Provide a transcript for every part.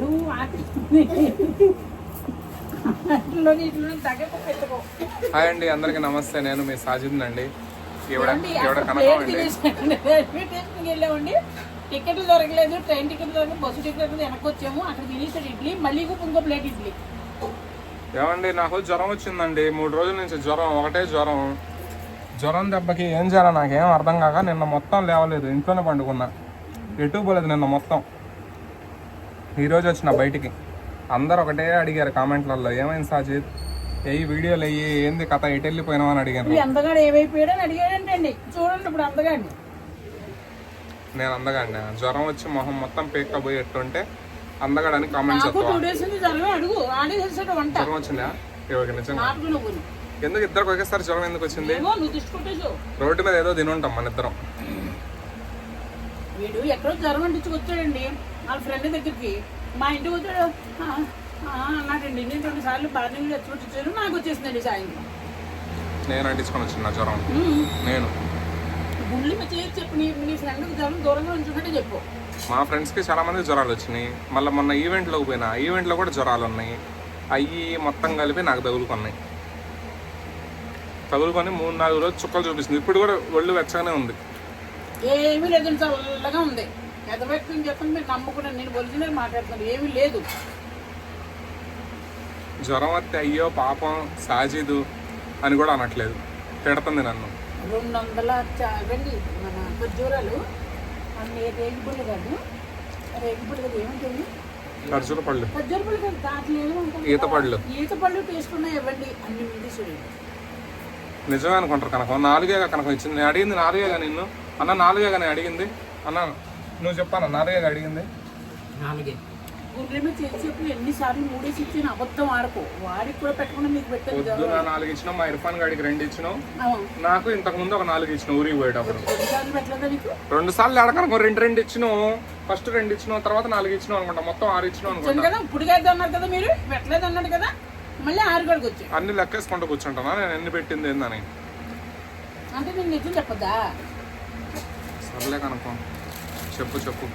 నువ్వు హాయ్ అండి అందరికీ నమస్తే. నేను మీ సాజిద్ అండి. వెళ్ళామండి. టికెట్లు దొరకలేదు ట్రైన్ టికెట్ దొరకలేదు బస్సు టికెట్ వెనక్కి వచ్చాము అక్కడ తినేసాడు ఇడ్లీ మళ్ళీ ఇంకో ప్లేట్ ఇడ్లీ. ఏమండి నాకు జ్వరం వచ్చిందండి. మూడు రోజుల నుంచి జ్వరం ఒకటే జ్వరం. జ్వరం దెబ్బకి ఏం చేయాలో నాకేం అర్థం కాక నిన్న మొత్తం లేవలేదు ఇంట్లోనే పండుకున్నా. ఎటు పోలేదు నిన్న మొత్తం. ఈరోజు వచ్చిన బయటికి. అందరు ఒకటే అడిగారు కామెంట్లలో ఏమైంది సాజిద్? ఏ వీడియోలు అయ్యి ఏంది కథ? ఎటు వెళ్ళిపోయినావు అని అడిగారు ఈ అందగాడు ఏమైపోయాడని అడిగాడంటండి. చూడండి ఇప్పుడు అందగాడిని. నేను అందగాడిని. జ్వరం వచ్చి మొహం మొత్తం పేక్కపోయి ఎట్టుంటే అందగాడని కామెంట్ జ్వరం వచ్చిందా? నిజంగా. ఎందుకు ఇద్దరికి ఒకేసారి జ్వరం ఎందుకు వచ్చింది? రోడ్డు మీద ఏదో తినుంటాం మన ఇద్దరం. వీడు ఎక్కడో జ్వరం అంటించుకొచ్చాడండి. వాళ్ళ ఫ్రెండ్ దగ్గరికి మా "ఆ, ఆ" అన్నాడండి. నేను రెండు సార్లు బాగా వచ్చి వచ్చాను. నాకు వచ్చేసిందండి సాయంత్రం. నేను అంటించుకొని వచ్చిన జ్వరం. నేను. గుళ్ళు మీద చేసి చెప్పు. నీ నీ ఫ్రెండ్ జ్వరం దూరంగా ఉంచుకుంటే చెప్పు. మా ఫ్రెండ్స్కి చాలా మంది జ్వరాలు వచ్చినాయి. మళ్ళీ మొన్న ఈవెంట్లోకి పోయినా ఈవెంట్లో కూడా జ్వరాలు ఉన్నాయి. అవి మొత్తం కలిపి నాకు తగులుకున్నాయి. తగులుకొని మూడు నాలుగు రోజులు చుక్కలు చూపిస్తుంది. ఇప్పుడు కూడా ఒళ్ళు వెచ్చగానే ఉంది. ఏమీ లేదండి చల్లగా ఉంది. వ్యక్తం చెప్పండి మీరు నమ్ముకున్నాను నేను ఒరిజినల్ మాట్లాడుతున్నాను ఏమీ లేదు. జ్వరం వస్తే అయ్యో పాపం సాజీదు అని కూడా అనట్లేదు. తిడుతుంది నన్ను. రెండు వందల చావండి మన ఖర్జూరాలు. అన్ని రేగిపళ్ళు కాదు. రేగిపళ్ళు కాదు ఏమంటుంది? ఖర్జూర పళ్ళు. ఖర్జూర పళ్ళు కాదు దాంట్లో ఏమంటుంది ఈత పళ్ళు ఈత పళ్ళు తీసుకున్నా ఇవ్వండి అన్ని మీద చూడండి. నిజమే అనుకుంటారు కనకం. నాలుగే కనకం ఇచ్చింది. నేను అడిగింది నాలుగేగా నిన్ను? అన్న నాలుగే కానీ అడిగింది? అన్న నువ్వు చెప్పాను నాలుగేగా అడిగింది? నాలుగే మీద చేసి చెప్పి ఎన్నిసార్లు మూడేసి ఇచ్చిన అబద్ధం ఆడకు. వాడికి కూడా పెట్టకుండా మీకు పెట్టాను పొద్దున నాలుగు ఇచ్చినావు మా ఇర్ఫాన్ గాడికి రెండు ఇచ్చినావు. అవును నాకు ఇంతకు ముందు ఒక నాలుగు ఇచ్చినావు ఊరికి పోయేటప్పుడు. రెండు సార్లు ఎడకనుకో రెండు రెండు ఇచ్చినావు. ఫస్ట్ రెండు ఇచ్చినావు తర్వాత నాలుగు ఇచ్చినావు అనుకుంటా. మొత్తం ఆరు ఇచ్చినావు అనుకుంటా. కదా ఇప్పుడు కాదు అన్నారు కదా మీరు. పెట్టలేదు అన్నాడు కదా. మళ్ళీ ఆరు గడికి వచ్చి అన్ని లెక్కేసుకుంటూ కూర్చుంటానా? నేను ఎన్ని పెట్టింది ఏందని. అంటే నేను నిజం చెప్పదా సర్లే కనుకో చెప్పు చెప్పు.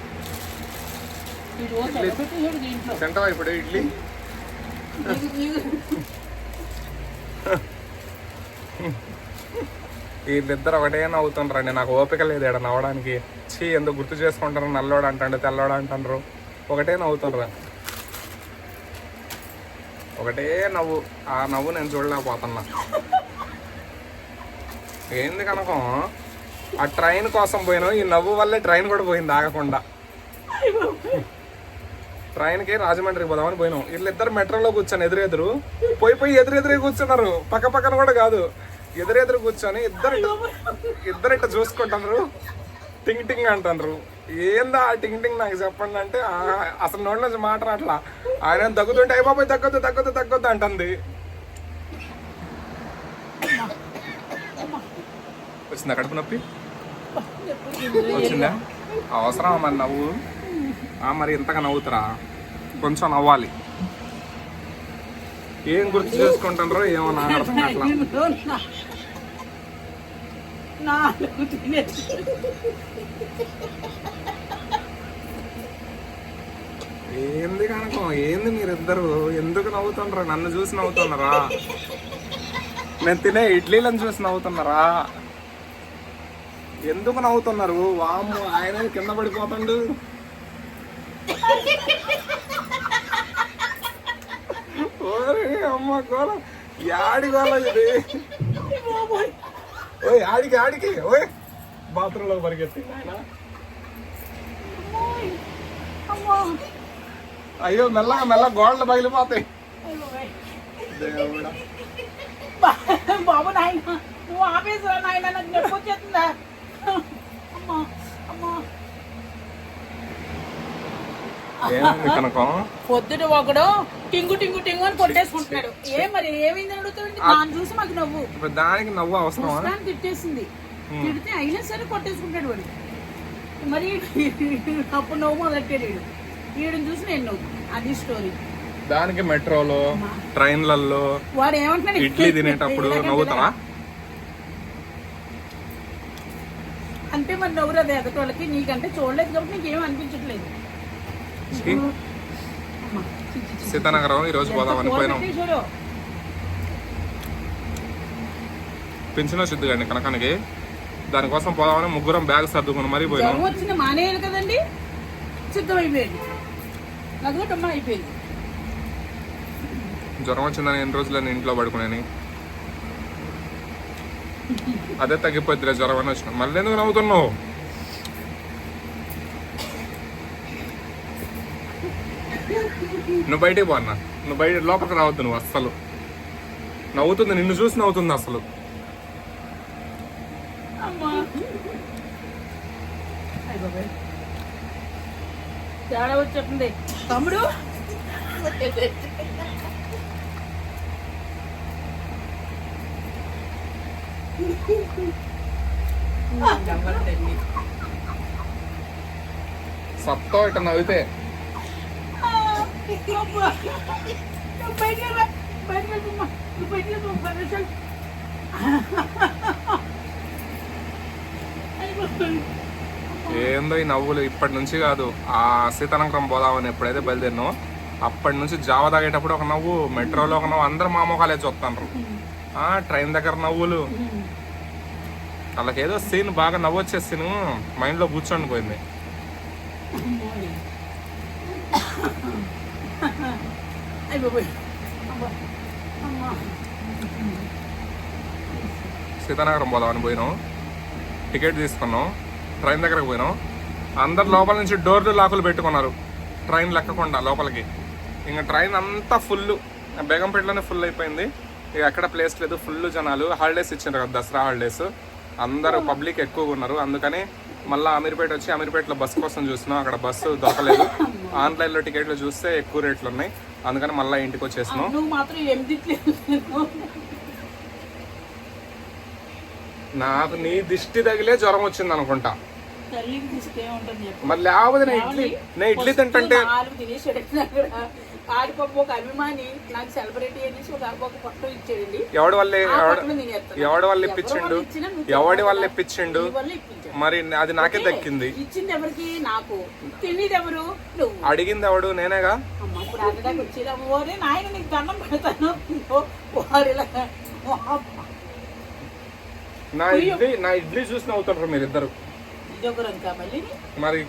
తింటావా ఇప్పుడు ఇడ్లీ? వీళ్ళిద్దరు ఒకటే నవ్వుతుండ్రండి నాకు ఓపిక లేదు ఇక్కడ నవ్వడానికి. చీ ఎందుకు గుర్తు చేసుకుంటారు? నల్లోడు అంటాడు తెల్లోడు అంటారు ఒకటే నవ్వుతుండ్రా. ఒకటే నవ్వు. ఆ నవ్వు నేను చూడలేకపోతున్నా. ఏంది కనుక? ఆ ట్రైన్ కోసం పోయినాం. ఈ నవ్వు వల్లే ట్రైన్ కూడా పోయింది ఆగకుండా. ట్రైన్కి రాజమండ్రికి పోదామని పోయినాం. వీళ్ళిద్దరు మెట్రోలో కూర్చొని ఎదురెదురు. పోయి పోయి ఎదురెదురే కూర్చున్నారు. పక్క పక్కన కూడా కాదు. ఎదురెదురు కూర్చొని ఇద్దరు ఇద్దరు ఇట్లా చూసుకుంటున్నారు. టింగ్ టింగ్ అంటున్నారు. ఏందా ఆ టింగ్ టింగ్ నాకు చెప్పండి అంటే అసలు నోటి నుంచి మాట రాట్లా ఆయన తగ్గుతుంటే అయ్యి బాబాయ్ తగ్గొద్దు తగ్గొద్దు తగ్గొద్దు అంటుంది. వచ్చిందా కడుపు నొప్పి? వచ్చిందా? అవసరం మరి నవ్వు? ఆ, మరి ఇంతగా నవ్వుతురా? కొంచెం నవ్వాలి. ఏం గుర్తు చేసుకుంటారో ఏమో నాకు అర్థం కావట్లా. నిన్ను నా- నాలుగు తినేసి ఏంది కనుక? ఏంది మీరిద్దరు? ఎందుకు నవ్వుతుండ్రు? నన్ను చూసి నవ్వుతున్నారా? నేను తినే ఇడ్లీలను చూసి నవ్వుతున్నారా? ఎందుకు నవ్వుతున్నారు? వామ్మ ఆయన కింద పడిపోతుండు. అమ్మ గోల యాడి గోల ఇది? ఓ యాడికి ఆడికి ఓయ్. బాత్రూంలో పరిగెత్తి నాయనా. అయ్యో మెల్లగా మెల్లగా గోడలు బయలుపోతాయి బాబు నాయన నువ్వు ఆపేసరా నాయన నాకు నొప్పి వచ్చేస్తుందా అమ్మా అమ్మా ఏమైంది కనకం పొద్దుట ఒకడు టింగు టింగు టింగు అని కొట్టేసుకుంటున్నాడు. ఏ మరి ఏమైంది అడుగుతాడండి దాన్ని చూసి మాకు నవ్వు. ఇప్పుడు దానికి నవ్వు పుస్తకాన్ని తిట్టేసింది. తిడితే అయినా సరే కొట్టేసుకుంటాడు వాడు. మరి అప్పుడు నవ్వు మొదలెట్టాడు వీడు. వీడిని చూసి నేను నవ్వు. అది స్టోరీ దానికి మెట్రోలో ట్రైన్లలో వాడు ఏమంటున్నాడు? ఇడ్లీ తినేటప్పుడు నవ్వుతావా అంటే మరి నవ్వురు అది ఎదటోళ్ళకి నీకంటే చూడలేదు కాబట్టి నీకేం అనిపించట్లేదు. చి. సీతానగరం ఈరోజు పెట్టేయ్ చూడు పెన్షన్ వచ్చింది కానీ కనకానికి. దానికోసం పోదామని ముగ్గురం బ్యాగ్ సర్దుకుని మరీ పోయినాం. మానేయాలి కదండి. సిద్ధమైపోయింది. నగలటమ్మ అయిపోయింది. జ్వరం వచ్చిందని ఎన్ని రోజులు నేను ఇంట్లో పడుకునేని? అదే తగ్గిపోద్దిలే జ్వరం అని వచ్చిన. మళ్ళీ ఎందుకు నవ్వుతున్నావు? నువ్వు బయటికి పో అన్న. నువ్వు బయట లోపలికి రావద్దు నువ్వు అస్సలు. నవ్వుతుంది నిన్ను చూసి నవ్వుతుంది అసలు. తమ్ముడు. సత్తో ఇట్లా నవ్వితే ఏందో ఈ నవ్వులు ఇప్పటి నుంచి కాదు. ఆ సీతానగరం పోదామని ఎప్పుడైతే బయలుదేరినో అప్పటి నుంచి జావ తాగేటప్పుడు ఒక నవ్వు మెట్రోలో ఒక నవ్వు అందరు మా చూస్తాను ఆ ట్రైన్ దగ్గర నవ్వులు. వాళ్ళకేదో సీన్ బాగా నవ్వు వచ్చే సీన్ మైండ్లో కూర్చొని పోయింది. అమ్మోయ్. అయ్ సీతానగరం పోదామని పోయినాం. టికెట్ తీసుకున్నాం. ట్రైన్ దగ్గరకు పోయినాం. అందరు లోపల నుంచి డోర్లు లాకులు పెట్టుకున్నారు. ట్రైన్ లెక్కకుండా లోపలికి. ఇంకా ట్రైన్ అంతా ఫుల్ బేగంపేటలోనే ఫుల్ అయిపోయింది. ఇక అక్కడ ప్లేస్ లేదు. ఫుల్ జనాలు. హాలిడేస్ ఇచ్చారు కదా దసరా హాలిడేస్. అందరూ పబ్లిక్ ఎక్కువగా ఉన్నారు. అందుకని మళ్ళీ అమీర్పేట వచ్చి అమీర్పేటలో బస్సు కోసం చూసినాం. అక్కడ బస్సు దొరకలేదు. ఆన్లైన్లో టికెట్లు చూస్తే ఎక్కువ రేట్లు ఉన్నాయి. అందుకని మళ్ళీ ఇంటికి వచ్చేసినాం. నువ్వు మాత్రం నాకు నీ దిష్టి తగిలే జ్వరం వచ్చింది అనుకుంటా. మరి లేకపోతే నేను ఇడ్లీ నేను ఇడ్లీ ఒక అభిమాని నాకు సెలబ్రిటీ అనేసి ఒక ఇచ్చాడండి. ఎవడి వల్ల ఎవడు వల్ల ఇప్పించిండు? ఎవడి వల్ల. ఇప్పించిండు. మరి అది నాకే దక్కింది. ఇచ్చింది ఎవరికి? నాకు. తినేది ఎవరు? అడిగింది ఎవడు? నేనేగా? అడగడానికి వచ్చేది. ఓరే నాయన నీకు దండం పెడతాను. నా ఇడ్లీ నా ఇడ్లీ చూసి నవ్వుతుంటారు మీరిద్దరు మరి.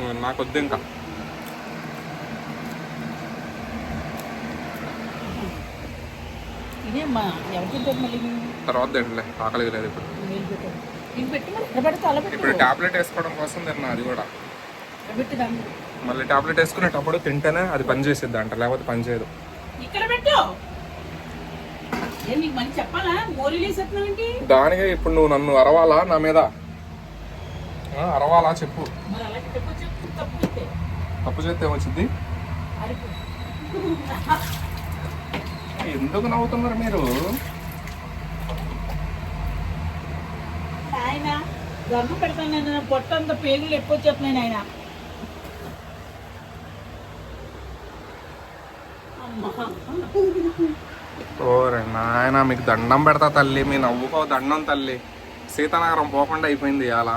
నేను నాకు వద్దు ఇంకా. తర్వాత తింటలే ఆకలి లేదు ఇప్పుడు. ఇప్పుడు టాబ్లెట్ వేసుకోవడం కోసం తిన్నా అది కూడా. మళ్ళీ టాబ్లెట్ వేసుకునేటప్పుడు తింటేనే అది పని చేసిద్ది అంట లేకపోతే పని చేయదు. దానికే ఇప్పుడు నువ్వు నన్ను అరవాలా నా మీద? అరవాలా చెప్పు. తప్పు చేస్తే? ఏమొచ్చింది ఎందుకు నవ్వుతున్నారు మీరు? ఆయన గర్భం పెడతాను నేను పొట్టంత పేగులు ఎక్కువ వచ్చేస్తున్నాయి ఆయన ఓరే నాయన మీకు దండం పెడతా తల్లి మీ నవ్వుకో దండం తల్లి. సీతానగరం పోకుండా అయిపోయింది అలా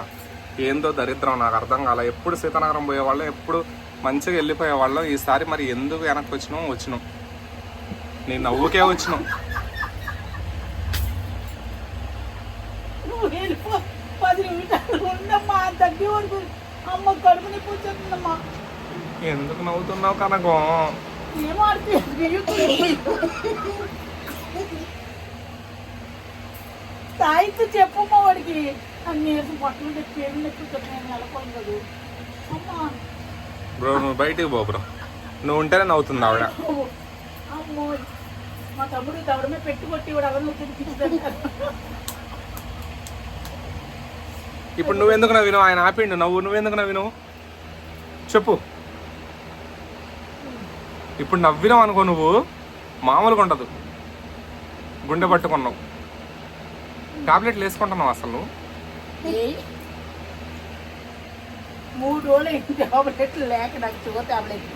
ఏందో దరిద్రం నాకు అర్థం కాల. ఎప్పుడు సీతానగరం పోయేవాళ్ళం ఎప్పుడు మంచిగా వెళ్ళిపోయేవాళ్ళం. ఈసారి మరి ఎందుకు వెనక్కి వచ్చినాం వచ్చినాం. నీ నవ్వుకే వచ్చినాం నువ్వు వెళ్ళిపో పది నిమిషాలు ఉండమ్మా తగ్గి వరకు అమ్మ కడుపు నొప్పి వచ్చేస్తుందమ్మా. ఎందుకు నవ్వుతున్నావు కనకం? ఏమో తాయితో చెప్పమ్మా వాడికి. అన్ని తెచ్చి పేరు నొప్పి వచ్చేస్తున్నాయి నెలకొని కదా. అమ్మా. బ్రో నువ్వు బయటికి పో బ్రో. నువ్వు ఉంటేనే నవ్వుతుంది ఆవిడ. అమ్మో. మా తమ్ముడు దవడమే పెట్టి కొట్టి వాడు ఎవరిని తినిపించాడు ఇప్పుడు నువ్వెందుకు నవ్వినావు? ఆయన ఆపిండు నవ్వు. నువ్వెందుకు నవ్వినావు? చెప్పు. ఇప్పుడు నవ్వినావు అనుకో నువ్వు మామూలుగా ఉండదు. గుండె పట్టుకున్నావు. టాబ్లెట్లు వేసుకుంటున్నావు అసలు నువ్వు? మూడు రోజులు టాబ్లెట్లు లేక నాకు షుగర్ టాబ్లెట్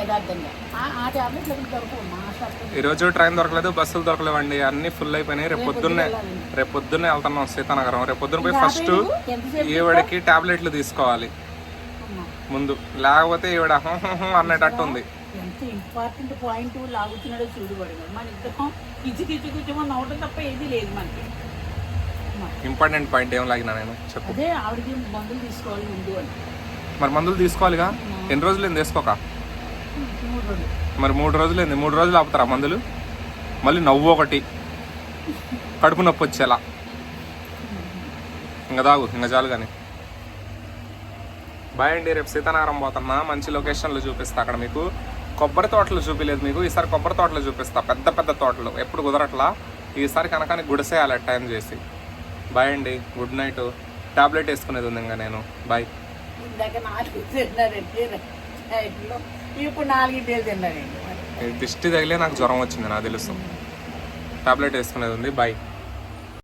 యథార్థంగా. ఆ- ఆ టాబ్లెట్లు ఎక్కడ దొరకవు. మా షాప్లో ఈరోజు ట్రైన్ దొరకలేదు బస్సులు దొరకలేవండి. అన్ని ఫుల్ అయిపోయినాయి. రేపు పొద్దున్నే రేపు పొద్దున్నే వెళ్తున్నాం సీతానగరం. రేపు పొద్దున్న పోయి ఫస్ట్ ఈవిడకి టాబ్లెట్లు తీసుకోవాలి. ముందు. లేకపోతే ఈవిడ అనేటట్టు ఉంది. ఎంత ఇంపార్టెంట్ పాయింట్ లాగుతున్నాడో మన ఇద్దరం తప్ప ఏది లేదు మనకి. ఇంపార్టెంట్ పాయింట్ ఏం లాగినా నేను? చెప్పు. అదే ఆవిడకి మందులు తీసుకోవాలి ముందు అని. మరి మందులు తీసుకోవాలిగా? ఎన్ని రోజులు మూడు రోజులు మరి మూడు రోజులు ఏంది? మూడు రోజులు ఆపుతారా మందులు? మళ్ళీ నవ్వు ఒకటి. కడుపు నొప్పి వచ్చేలా. ఇంకా దాగు ఇంకా చాలు కానీ బాయ్ అండి రేపు సీతానగరం పోతున్నా. మంచి లొకేషన్లు చూపిస్తా అక్కడ మీకు. కొబ్బరి తోటలు చూపించలేదు మీకు. ఈసారి కొబ్బరి తోటలు చూపిస్తా. పెద్ద పెద్ద తోటలు. ఎప్పుడు కుదరట్లా? ఈసారి కనుక గుడిసేయాలి టైం చేసి. బాయ్ అండి గుడ్ నైట్. టాబ్లెట్ వేసుకునేది ఉంది ఇంకా నేను. బాయ్. నాలుగు ఇప్పుడు దిష్టి తగిలే నాకు జ్వరం వచ్చింది నాకు తెలుసు. టాబ్లెట్ వేసుకునేది ఉంది బాయ్